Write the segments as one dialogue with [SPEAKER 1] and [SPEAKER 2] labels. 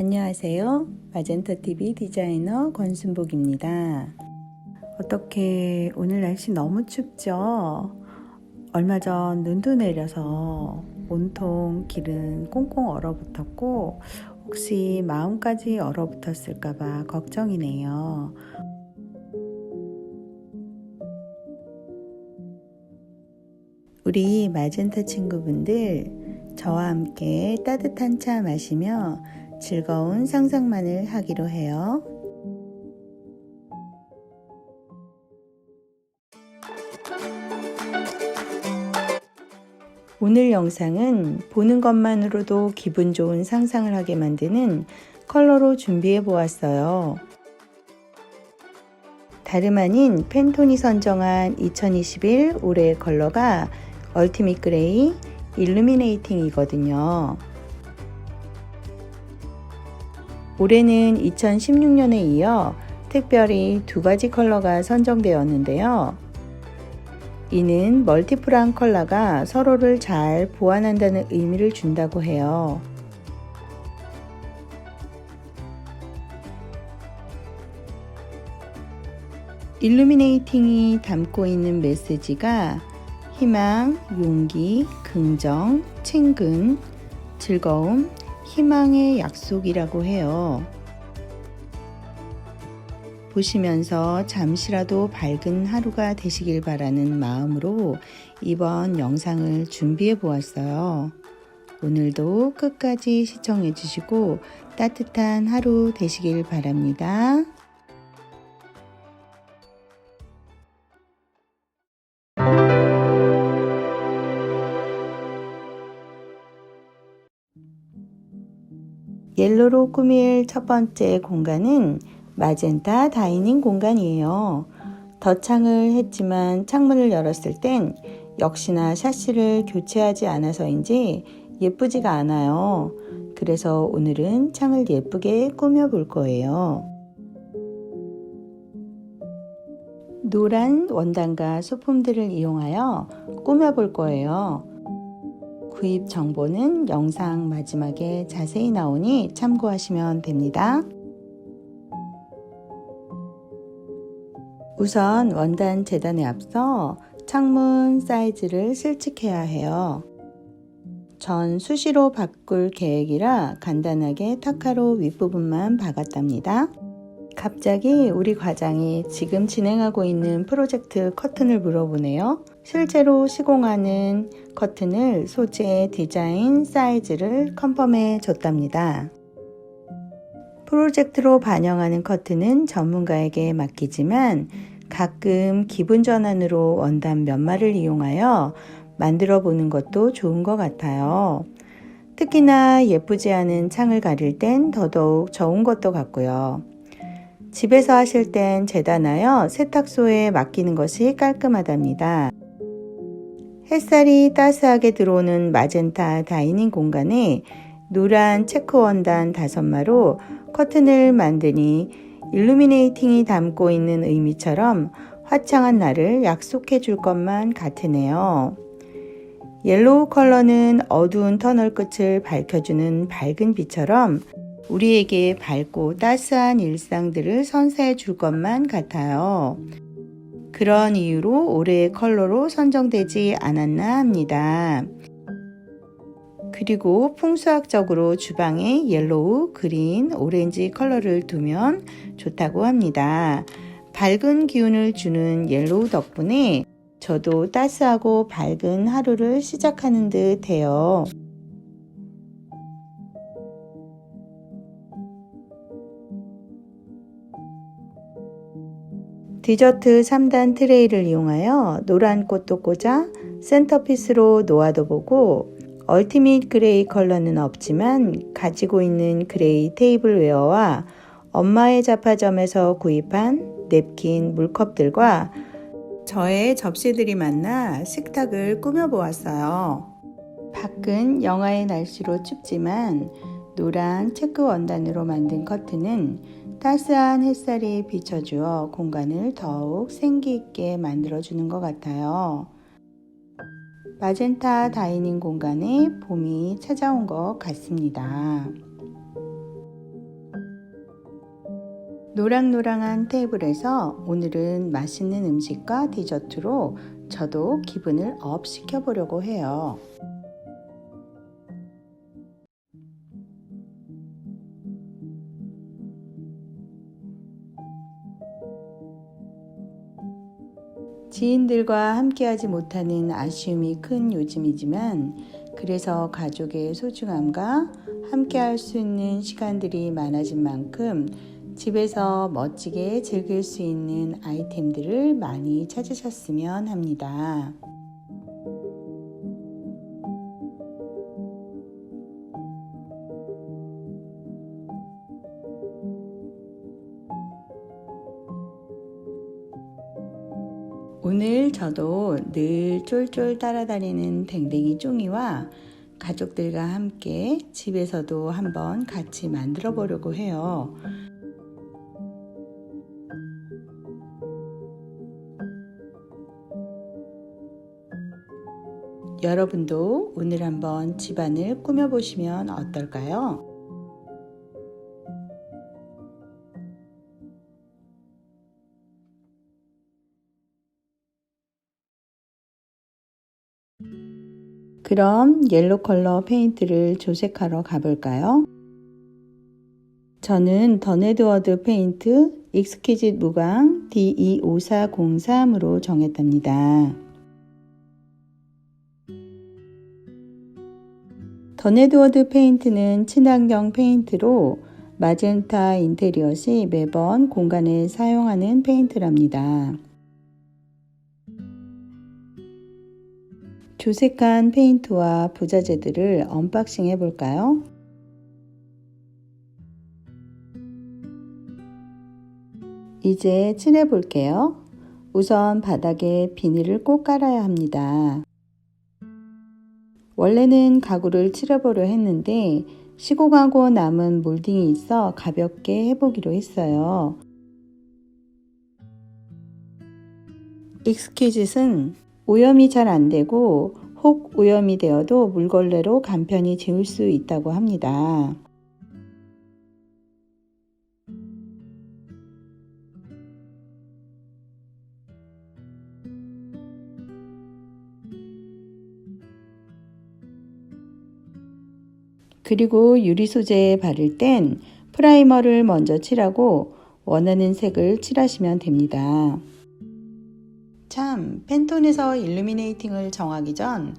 [SPEAKER 1] 안녕하세요. 마젠타TV 디자이너 권순복입니다. 어떻게 오늘 날씨 너무 춥죠? 얼마 전 눈도 내려서 온통 길은 꽁꽁 얼어붙었고 혹시 마음까지 얼어붙었을까봐 걱정이네요. 우리 마젠타 친구분들 저와 함께 따뜻한 차 마시며 즐거운 상상만을 하기로 해요. 오늘 영상은 보는 것만으로도 기분 좋은 상상을 하게 만드는 컬러로 준비해 보았어요. 다름 아닌 팬톤이 선정한 2021 올해의 컬러가 얼티밋 그레이 일루미네이팅이거든요. 올해는 2016년에 이어 특별히 두 가지 컬러가 선정되었는데요. 이는 멀티플한 컬러가 서로를 잘 보완한다는 의미를 준다고 해요. 일루미네이팅이 담고 있는 메시지가 희망, 용기, 긍정, 친근, 즐거움, 희망의 약속이라고 해요. 보시면서 잠시라도 밝은 하루가 되시길 바라는 마음으로 이번 영상을 준비해 보았어요. 오늘도 끝까지 시청해 주시고 따뜻한 하루 되시길 바랍니다. 옐로로 꾸밀 첫 번째 공간은 마젠타 다이닝 공간이에요. 덧창을 했지만 창문을 열었을 땐 역시나 샤시를 교체하지 않아서인지 예쁘지가 않아요. 그래서 오늘은 창을 예쁘게 꾸며 볼 거예요. 노란 원단과 소품들을 이용하여 꾸며 볼 거예요. 구입 정보는 영상 마지막에 자세히 나오니 참고하시면 됩니다. 우선 원단 재단에 앞서 창문 사이즈를 실측해야 해요. 전 수시로 바꿀 계획이라 간단하게 타카로 윗부분만 박았답니다. 갑자기 우리 과장이 지금 진행하고 있는 프로젝트 커튼을 물어보네요. 실제로 시공하는 커튼을 소재, 디자인, 사이즈를 컨펌해 줬답니다. 프로젝트로 반영하는 커튼은 전문가에게 맡기지만 가끔 기분 전환으로 원단 몇 마를 이용하여 만들어 보는 것도 좋은 것 같아요. 특히나 예쁘지 않은 창을 가릴 땐 더더욱 좋은 것도 같고요. 집에서 하실 땐 재단하여 세탁소에 맡기는 것이 깔끔하답니다. 햇살이 따스하게 들어오는 마젠타 다이닝 공간에 노란 체크 원단 5마로 커튼을 만드니 일루미네이팅이 담고 있는 의미처럼 화창한 날을 약속해 줄 것만 같으네요. 옐로우 컬러는 어두운 터널 끝을 밝혀주는 밝은 빛처럼 우리에게 밝고 따스한 일상들을 선사해 줄 것만 같아요. 그런 이유로 올해의 컬러로 선정되지 않았나 합니다. 그리고 풍수학적으로 주방에 옐로우, 그린, 오렌지 컬러를 두면 좋다고 합니다. 밝은 기운을 주는 옐로우 덕분에 저도 따스하고 밝은 하루를 시작하는 듯 해요. 디저트 3단 트레이를 이용하여 노란 꽃도 꽂아 센터피스로 놓아도 보고 얼티밋 그레이 컬러는 없지만 가지고 있는 그레이 테이블 웨어와 엄마의 잡화점에서 구입한 냅킨 물컵들과 저의 접시들이 만나 식탁을 꾸며보았어요. 밖은 영하의 날씨로 춥지만 노란 체크 원단으로 만든 커튼은 따스한 햇살이 비춰주어 공간을 더욱 생기 있게 만들어주는 것 같아요. 마젠타 다이닝 공간에 봄이 찾아온 것 같습니다. 노랑노랑한 테이블에서 오늘은 맛있는 음식과 디저트로 저도 기분을 업 시켜보려고 해요. 지인들과 함께하지 못하는 아쉬움이 큰 요즘이지만 그래서 가족의 소중함과 함께할 수 있는 시간들이 많아진 만큼 집에서 멋지게 즐길 수 있는 아이템들을 많이 찾으셨으면 합니다. 저도 늘 쫄쫄 따라다니는 댕댕이 쫑이와 가족들과 함께 집에서도 한번 같이 만들어 보려고 해요. 여러분도 오늘 한번 집안을 꾸며보시면 어떨까요? 그럼 옐로 컬러 페인트를 조색하러 가볼까요? 저는 더네드워드 페인트 익스퀴짓 무광 DE5403으로 정했답니다. 더네드워드 페인트는 친환경 페인트로 마젠타 인테리어시 매번 공간에 사용하는 페인트랍니다. 조색한 페인트와 부자재들을 언박싱 해볼까요? 이제 칠해 볼게요. 우선 바닥에 비닐을 꼭 깔아야 합니다. 원래는 가구를 칠해보려 했는데 시고 가고 남은 몰딩이 있어 가볍게 해보기로 했어요. 익스퀴짓은 오염이 잘 안 되고 혹 오염이 되어도 물걸레로 간편히 지울 수 있다고 합니다. 그리고 유리 소재에 바를 땐 프라이머를 먼저 칠하고 원하는 색을 칠하시면 됩니다. 참, 팬톤에서 일루미네이팅을 정하기 전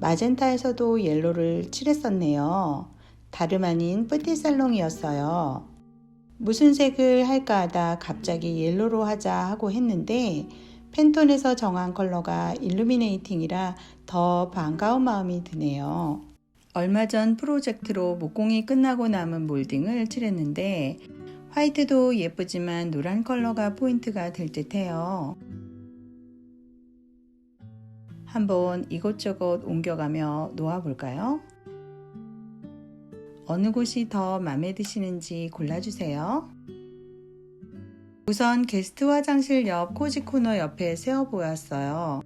[SPEAKER 1] 마젠타에서도 옐로를 칠했었네요. 다름 아닌 뿌띠살롱이었어요. 무슨 색을 할까 하다 갑자기 옐로로 하자 하고 했는데 팬톤에서 정한 컬러가 일루미네이팅이라 더 반가운 마음이 드네요. 얼마 전 프로젝트로 목공이 끝나고 남은 몰딩을 칠했는데 화이트도 예쁘지만 노란 컬러가 포인트가 될 듯해요. 한번 이곳저곳 옮겨가며 놓아볼까요? 어느 곳이 더 마음에 드시는지 골라주세요. 우선 게스트 화장실 옆 코지 코너 옆에 세워 보았어요.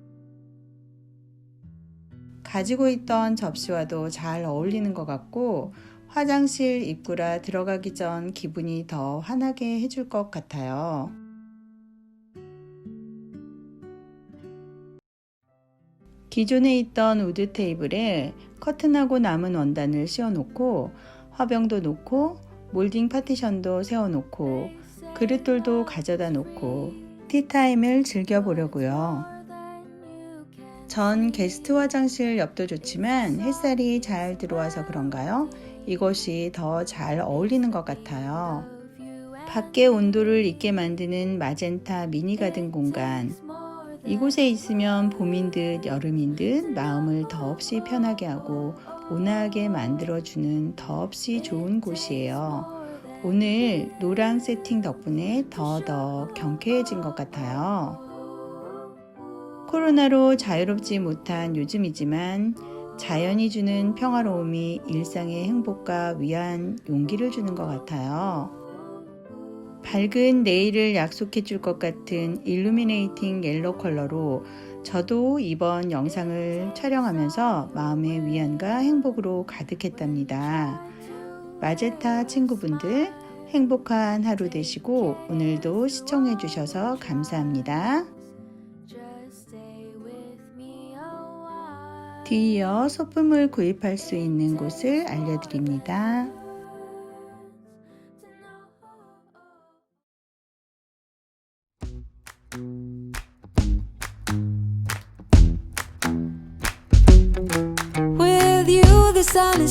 [SPEAKER 1] 가지고 있던 접시와도 잘 어울리는 것 같고 화장실 입구라 들어가기 전 기분이 더 환하게 해줄 것 같아요. 기존에 있던 우드 테이블에 커튼하고 남은 원단을 씌워놓고 화병도 놓고 몰딩 파티션도 세워놓고 그릇돌도 가져다 놓고 티타임을 즐겨보려고요. 전 게스트 화장실 옆도 좋지만 햇살이 잘 들어와서 그런가요? 이것이 더 잘 어울리는 것 같아요. 밖의 온도를 있게 만드는 마젠타 미니 가든 공간. 이곳에 있으면 봄인 듯 여름인 듯 마음을 더없이 편하게 하고 온화하게 만들어주는 더없이 좋은 곳이에요. 오늘 노랑 세팅 덕분에 더더 경쾌해진 것 같아요. 코로나로 자유롭지 못한 요즘이지만 자연이 주는 평화로움이 일상의 행복과 위안, 용기를 주는 것 같아요. 밝은 내일을 약속해 줄 것 같은 일루미네이팅 옐로 컬러로 저도 이번 영상을 촬영하면서 마음의 위안과 행복으로 가득했답니다. 마제타 친구분들, 행복한 하루 되시고 오늘도 시청해 주셔서 감사합니다. 뒤이어 소품을 구입할 수 있는 곳을 알려드립니다.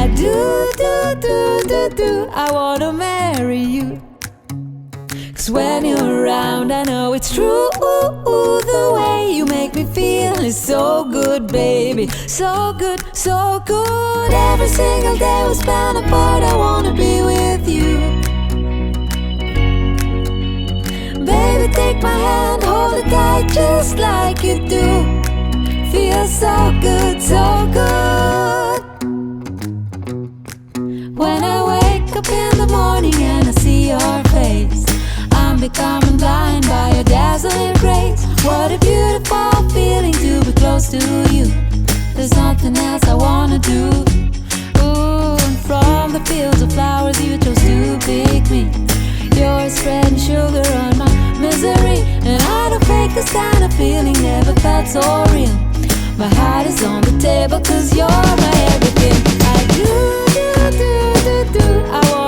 [SPEAKER 2] I do, do, do, do, do. I wanna marry you. Cause when you're around, I know it's true. The way you make me feel is so good, baby. So good, so good. Every single day we spend apart, I wanna be with you. Baby, take my hand, hold it tight just like you do. Feels so good, so good. Becoming blind by your dazzling grace. What a beautiful feeling to be close to you. There's nothing else I wanna do. Ooh, and from the fields of flowers you chose to pick me. You're spreading sugar on my misery, and I don't fake this kind of feeling. Never felt so real. My heart is on the table cause you're my everything. I do, do, do, do, do. I wanna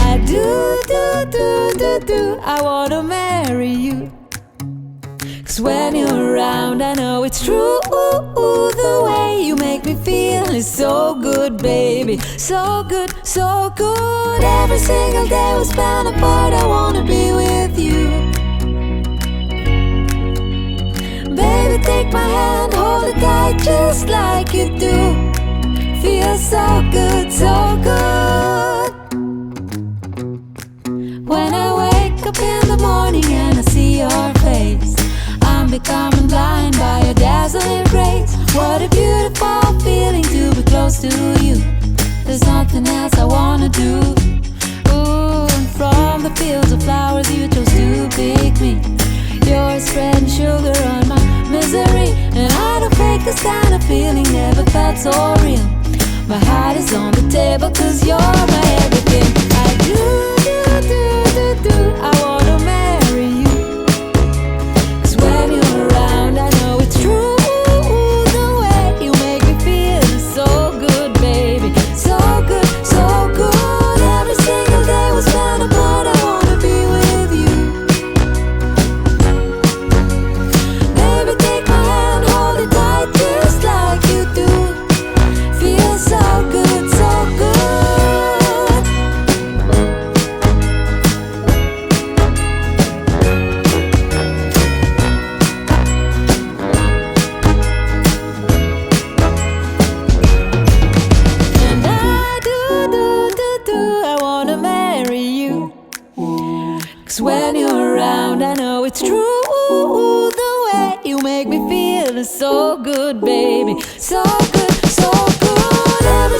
[SPEAKER 2] I do, do, do, do, do. I wanna marry you. Cause when you're around, I know it's true. The way you make me feel is so good, baby. So good, so good. Every single day we spend apart, I wanna be with you. Baby, take my hand, hold it tight just like you do. Feels so good, so good. Morning and I see your face, I'm becoming blind by your dazzling grace. What a beautiful feeling to be close to you. There's nothing else I wanna do. Ooh, and from the fields of flowers you chose to pick me. You're spreading sugar on my misery, and I don't fake this kind of feeling. Never felt so real. My heart is on the table cause you're my everything. I do, do, do, Cause when you're around, I know it's true. The way you make me feel is so good, baby. So good, so good. Every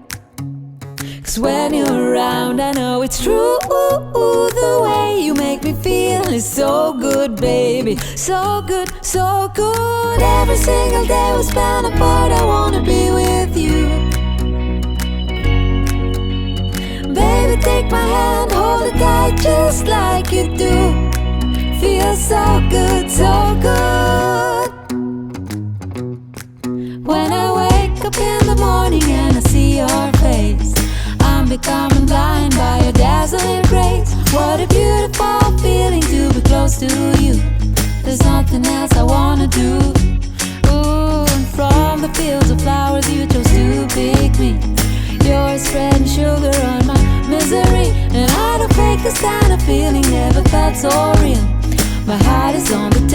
[SPEAKER 2] Cause when you're around, I know it's true. The way you make me feel is so good, baby. So good, so good. Every single day we spend apart, I wanna be with you. Baby, take my hand, hold it tight, just like you do. Feels so good, so good. Becoming blind by your dazzling grace. What a beautiful feeling to be close to you. There's nothing else I wanna do. Ooh, and from the fields of flowers you chose to pick me. You're spreading sugar on my misery, and I don't fake this kind of feeling. Never felt so real. My heart is on the table.